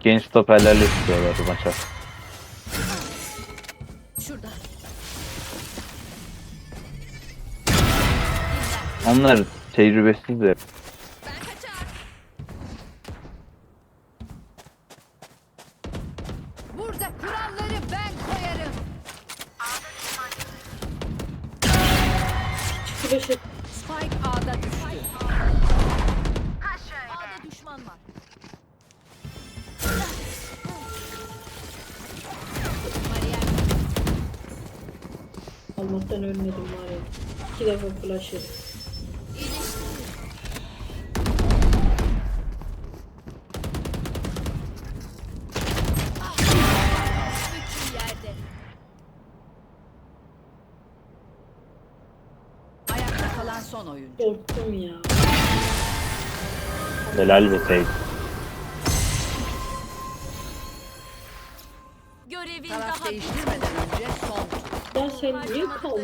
Genç stoperlerle istiyorlar bu maça. Şurada. Onlar tecrübesiz de. Burada kuralları ben koyarım. Spike Allah'tan ölmedim var ya. İki defa flash yerde. Ayakta kalan son oyuncu. Korktum ya. Helal be Seyit. Görevin Taraf daha değiştirmeden önce son. Ya sen niye kaldın